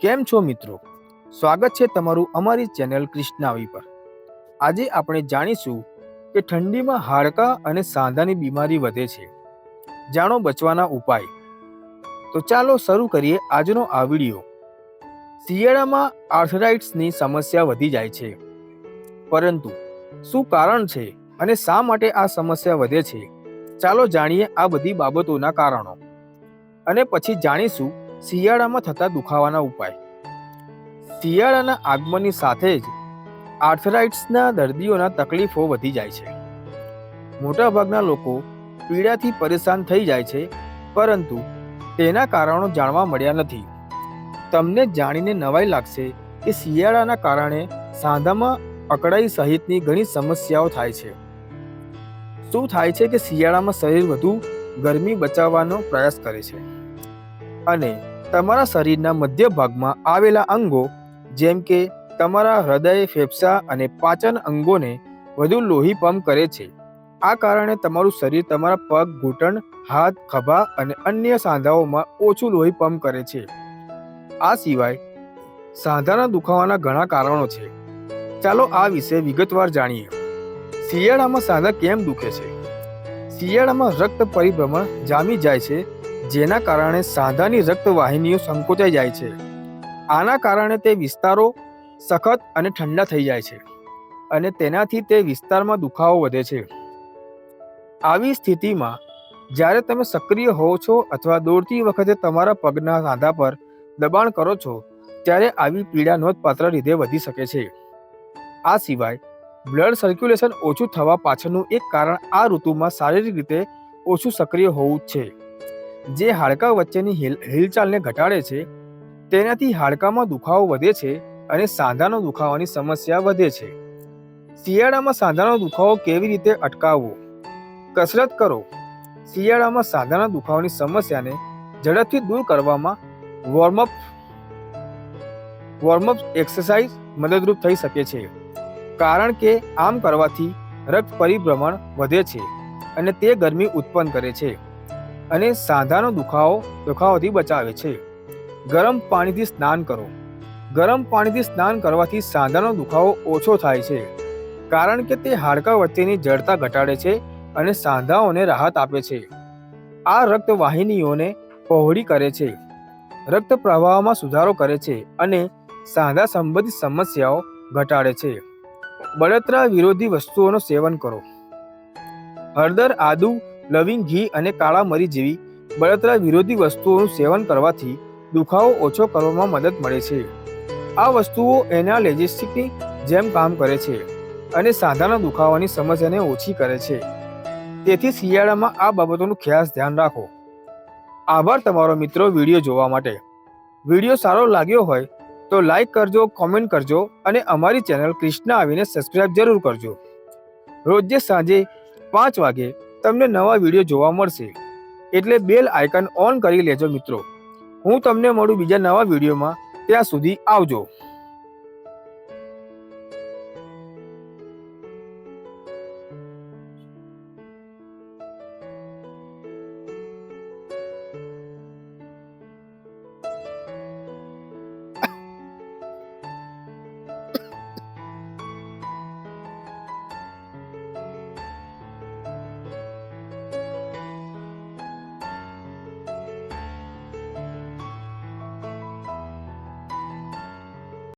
કેમ છો મિત્રો? સ્વાગત છે તમારું અમારી ચેનલ કૃષ્ણાવી પર. આજે આપણે જાણીશું કે ઠંડીમાં હાડકાં અને સાંધાની બીમારી વધે છે. જાણો બચવાના ઉપાય. તો ચાલો શરૂ કરીએ આજનો આ વીડિયો. શિયાળામાં આર્થરાઇટ્સની સમસ્યા વધી જાય છે. પરંતુ શું કારણ છે અને શા માટે આ સમસ્યા વધે છે? ચાલો જાણીએ આ બધી બાબતોના કારણો. અને પછી જાણીશું શિયાળામાં થતા દુખાવાના ઉપાય. શિયાળાના આગમનની સાથે જ આર્થરાઇટ્સના દર્દીઓના તકલીફો વધી જાય છે. મોટાભાગના લોકો પીડાથી પરેશાન થઈ જાય છે, પરંતુ તેના કારણો જાણવા મળ્યા નથી. તમને જાણીને નવાઈ લાગશે કે શિયાળાના કારણે સાંધામાં અકળાઈ સહિતની ઘણી સમસ્યાઓ થાય છે. શું થાય છે કે શિયાળામાં શરીર વધુ ગરમી બચાવવાનો પ્રયાસ કરે છે? અને તમારા શરીરના મધ્ય ભાગમાં આવેલા અંગો, જેમ કે તમારા હૃદય ફેફસા અને પાચન અંગોને વધુ લોહી પંપ કરે છે. આ કારણે તમારું શરીર તમારા પગ, ઘૂંટણ, હાથ, ખભા અને અન્ય સાંધાઓમાં ઓછું લોહી પંપ કરે છે. આ સિવાય સાંધાના દુખાવાના ઘણા કારણો છે. ચાલો આ વિશે વિગતવાર જાણીએ. શિયાળામાં સાંધા કેમ દુખે છે? શિયાળામાં રક્ત પરિભ્રમણ જામી જાય છે જેના કારણે સાંધાની રક્તવાહિનીઓ સંકોચાઈ જાય છે. આના કારણે તે વિસ્તારો સખત અને ઠંડા થઈ જાય છે અને તેનાથી તે વિસ્તારમાં દુખાવો વધે છે. આવી સ્થિતિમાં જ્યારે તમે સક્રિય હોવ છો અથવા દોડતી વખતે તમારા પગના સાંધા પર દબાણ કરો છો, ત્યારે આવી પીડા નોંધપાત્ર રીતે વધી શકે છે. આ સિવાય બ્લડ સર્ક્યુલેશન ઓછું થવા પાછળનું એક કારણ આ ઋતુમાં શારીરિક રીતે ઓછું સક્રિય હોવું છે. જે હાડકાં વચ્ચેની હિલ, હિલચાલને ઘટાડે છે, તેનાથી હાડકામાં દુખાવો વધે છે અને સાંધાનો દુખાવાની સમસ્યા વધે છે. શિયાળામાં સાંધાનો દુખાવો કેવી રીતે અટકાવવો? કસરત કરો. શિયાળામાં સાંધાના દુખાવાની સમસ્યાને ઝડપથી દૂર કરવામાં વોર્મઅપ વોર્મઅપ એક્સરસાઇઝ મદદરૂપ થઈ શકે છે. કારણ કે આમ કરવાથી રક્ત પરિભ્રમણ વધે છે અને તે ગરમી ઉત્પન્ન કરે છે. અને સાંધાનો દુખાવો દુખાવાથી બચાવે છે. ગરમ પાણીથી સ્નાન કરો. ગરમ પાણીથી સ્નાન કરવાથી સાંધાનો દુખાવો ઓછો થાય છે. કારણ કે તે હાડકાં વચ્ચેની જડતા ઘટાડે છે અને સાંધાઓને રાહત આપે છે. આ રક્તવાહિનીઓને પહોળી કરે છે. રક્ત પ્રવાહમાં સુધારો કરે છે અને સાંધા સંબંધિત સમસ્યાઓ ઘટાડે છે. બળતરા વિરોધી વસ્તુઓનું સેવન કરો. હળદર આદુ લવિંગ ઘી અને કાળા મરી જેવી બળતરા વિરોધી વસ્તુઓનું સેવન કરવાથી દુખાવો ઓછો કરવામાં મદદ મળે છે. આ વસ્તુઓ એનાલેજેસ્ટિકની જેમ કામ કરે છે અને સાંધાના દુખાવાની સમસ્યાને ઓછી કરે છે. તેથી શિયાળામાં આ બાબતોનું ખાસ ધ્યાન રાખો. આભાર તમારો મિત્રો વીડિયો જોવા માટે. વીડિયો સારો લાગ્યો હોય તો લાઈક કરજો, કોમેન્ટ કરજો અને અમારી ચેનલ ક્રિષ્ના આવીને સબસ્ક્રાઇબ જરૂર કરજો. રોજે સાંજે પાંચ વાગે તમને નવા વીડિયો જોવા મળશે. એટલે બેલ આઇકન ઓન કરી લેજો મિત્રો. હું તમને મળું બીજા નવા વિડીયોમાં ત્યાં સુધી આવજો.